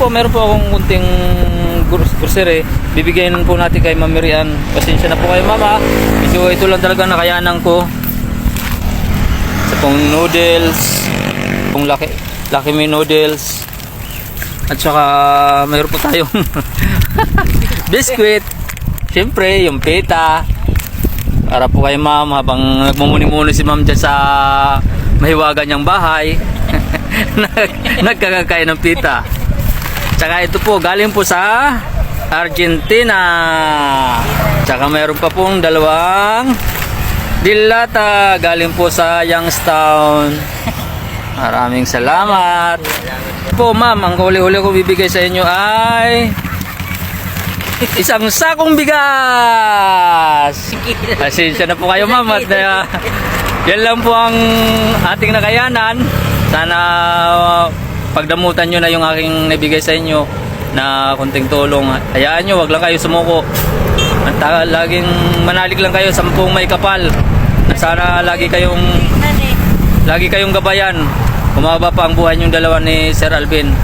po, meron po akong kunting grocery. Bibigyan po natin kay Ma'am Miriam. Pasensya na po kayo, Mama. Medyo ito lang talaga nakayanan ko. Sa pong noodles, pong laki, laki may noodles. At saka mayroon po tayong biscuit. Siyempre, yung pita. Para po kay ma'am habang nagmumuni-muni si ma'am dyan sa mahiwaga niyang bahay. Nag, nagkakakain ng pita. Tsaka ito po, galing po sa Argentina. Tsaka mayroon pa pong dalawang dilata galing po sa Youngstown. Maraming salamat. Po ma'am, ang huli-huli ko bibigay sa inyo ay isang sakong bigas. Pasensya na po kayo ma'am at uh, yan lang po ang ating nakayanan. Sana uh, pagdamutan nyo na yung aking nabigay sa inyo na kunting tulong. Hayaan nyo, wag lang kayo sumuko. At laging manalig lang kayo sa sampung may kapal. Na sana lagi kayong lagi kayong gabayan. Kumaba pa ang buhay yung dalawa ni Sir Alvin.